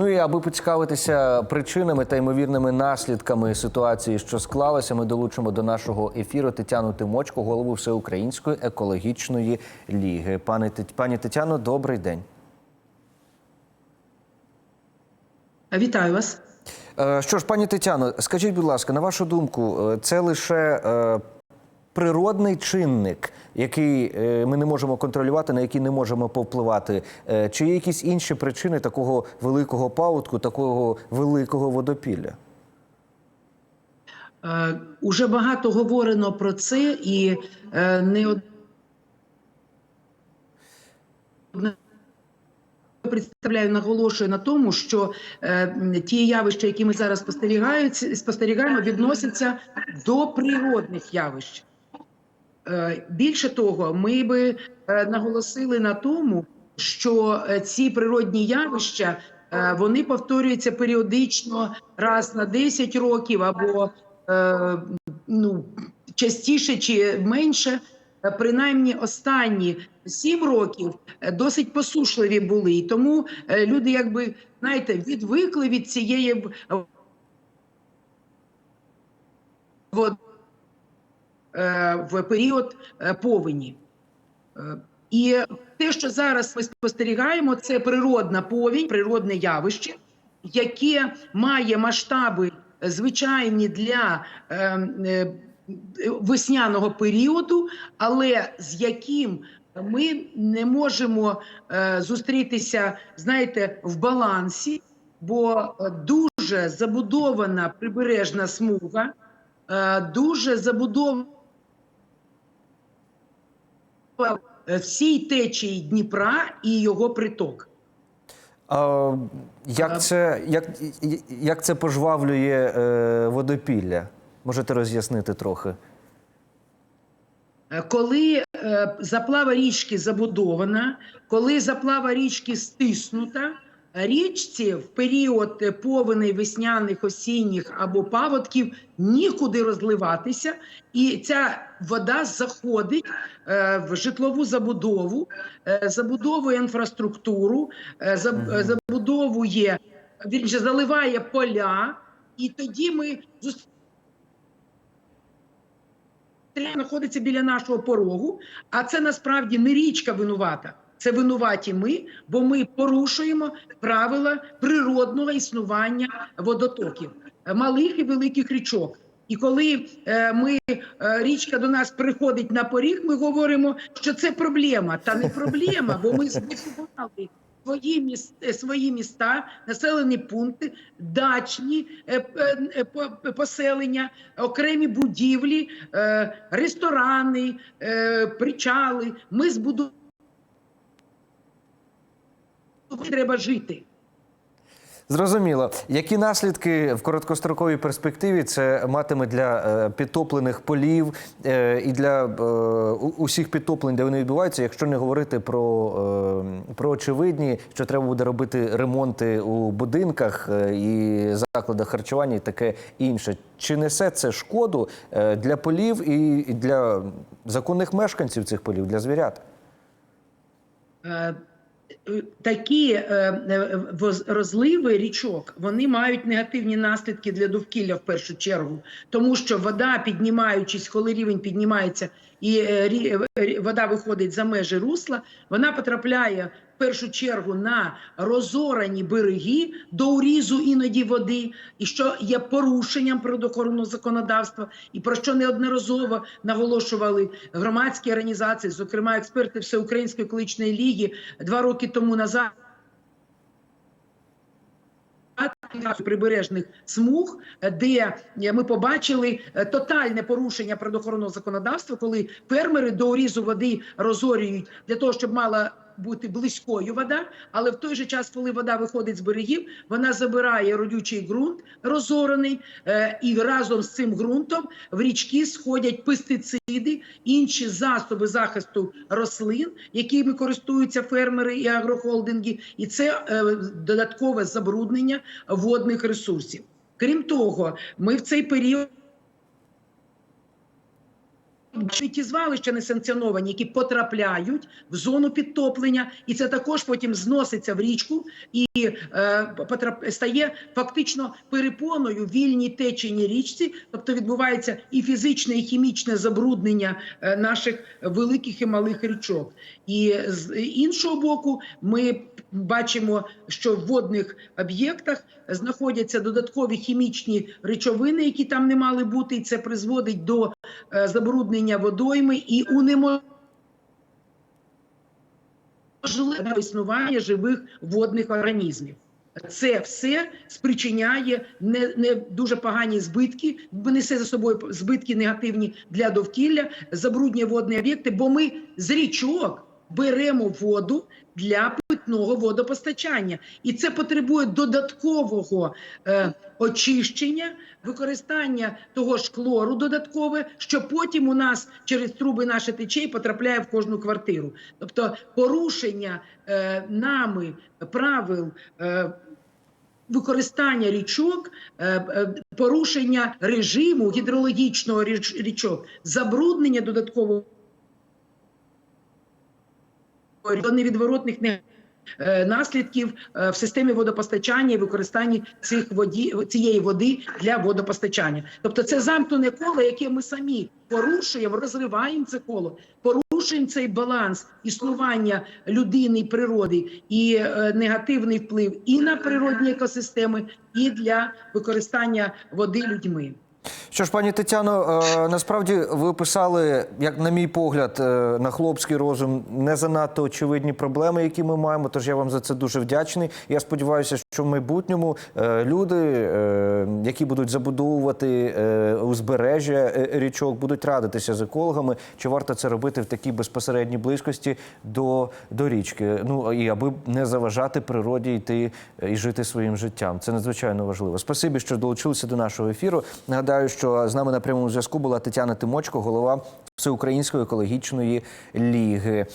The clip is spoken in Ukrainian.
Ну і аби поцікавитися причинами та ймовірними наслідками ситуації, що склалася, ми долучимо до нашого ефіру Тетяну Тимочко, голову Всеукраїнської екологічної ліги. Пане пані Тетяно, добрий день. Вітаю вас. Е, Що ж, пані Тетяно, скажіть, будь ласка, на вашу думку, е, це лише е, природний чинник, який е, ми не можемо контролювати, на який не можемо повпливати? Е, Чи є якісь інші причини такого великого паводку, такого великого водопілля? Е, Уже багато говорено про це, і не од- представляю, наголошую на тому, що е, ті явища, які ми зараз спостерігаємо, відносяться до природних явищ. Е, Більше того, ми би е, наголосили на тому, що е, ці природні явища вони повторюються періодично раз на 10 років або ну, частіше чи менше. Принаймні останні сім років досить посушливі були, і тому люди, якби знаєте, відвикли від цієї в- вод- е, в період е, повені. Е, І те, що зараз ми спостерігаємо, це природна повінь, природне явище, яке має масштаби е, звичайні для е, е, весняного періоду, але з яким ми не можемо е, зустрітися, знаєте, в балансі, бо е, дуже забудована прибережна смуга, е, дуже забудована всій течії Дніпра і його приток. А, як, це, як, як це пожвавлює е, водопілля? Можете роз'яснити трохи? Е, Коли е, заплава річки забудована, коли заплава річки стиснута, річці в період е, повеней весняних, осінніх або паводків нікуди розливатися, і ця вода заходить е, в житлову забудову, е, забудовує інфраструктуру, заб- забудовує, вірніше, заливає поля, і тоді ми зустрічаємо знаходиться біля нашого порогу, а це насправді не річка винувата. Це винуваті ми, бо ми порушуємо правила природного існування водотоків, е, малих і великих річок. І коли е, ми е, річка до нас приходить на поріг, ми говоримо, що це проблема. Та не проблема, бо ми зміцнували свої міста, свої міста, населені пункти, дачні поселення, окремі будівлі, ресторани, причали. Ми збудували. Треба жити. Зрозуміло. Які наслідки в короткостроковій перспективі це матиме для е, підтоплених полів е, і для е, усіх підтоплень, де вони відбуваються, якщо не говорити про, про очевидні, що треба буде робити ремонти у будинках і закладах харчування, і таке інше. Чи несе це шкоду для полів і для законних мешканців цих полів, для звірят? Такі е, е, розливи річок вони мають негативні наслідки для довкілля в першу чергу, тому що вода, піднімаючись, коли рівень піднімається і е, вода виходить за межі русла, вона потрапляє першу чергу на розорані береги до урізу іноді води, і що є порушенням природоохоронного законодавства, і про що неодноразово наголошували громадські організації, зокрема експерти Всеукраїнської екологічної ліги два роки тому назад. Прибережних смуг, де ми побачили е, тотальне порушення природоохоронного законодавства, коли фермери до урізу води розорюють для того, щоб мала бути близькою вода, але в той же час, коли вода виходить з берегів, вона забирає родючий ґрунт розорений, е, і разом з цим ґрунтом в річки сходять пестициди, інші засоби захисту рослин, якими користуються фермери і агрохолдинги, і це е, додаткове забруднення водних ресурсів. Крім того, ми в цей період ті звалища несанкціоновані, які потрапляють в зону підтоплення, і це також потім зноситься в річку і е, потрап... стає фактично перепоною вільній течійній річці, тобто відбувається і фізичне, і хімічне забруднення е, наших великих і малих річок. І з іншого боку, ми бачимо, що в водних об'єктах знаходяться додаткові хімічні речовини, які там не мали бути, і це призводить до е, забруднення водойми і унеможливлення існування живих водних організмів. Це все спричиняє не, не дуже погані збитки, несе за собою збитки негативні для довкілля, забруднює водні об'єкти, бо ми з річок беремо воду для питного водопостачання, і це потребує додаткового е, очищення, використання того ж хлору додаткове, що потім у нас через труби наших течей потрапляє в кожну квартиру. Тобто порушення е, нами правил. Е, Використання річок, е, е, порушення режиму гідрологічного річ- річок, забруднення додаткового до невідворотних не- е, наслідків е, в системі водопостачання і використанні цих воді, цієї води для водопостачання. Тобто це замкнене коло, яке ми самі порушуємо, розриваємо це коло, порушуємо цей баланс існування людини і природи і е, негативний вплив і на природні екосистеми, і для використання води людьми. Що ж, пані Тетяно, е, насправді ви писали, як на мій погляд, е, на хлопський розум не занадто очевидні проблеми, які ми маємо. Тож я вам за це дуже вдячний. Я сподіваюся, що в майбутньому е, люди, е, які будуть забудовувати е, узбережжя річок, будуть радитися з екологами, чи варто це робити в такій безпосередній близькості до, до річки. Ну і аби не заважати природі йти і жити своїм життям. Це надзвичайно важливо. Спасибі, що долучилися до нашого ефіру. Нагадаю, що з нами на прямому зв'язку була Тетяна Тимочко, голова Всеукраїнської екологічної ліги.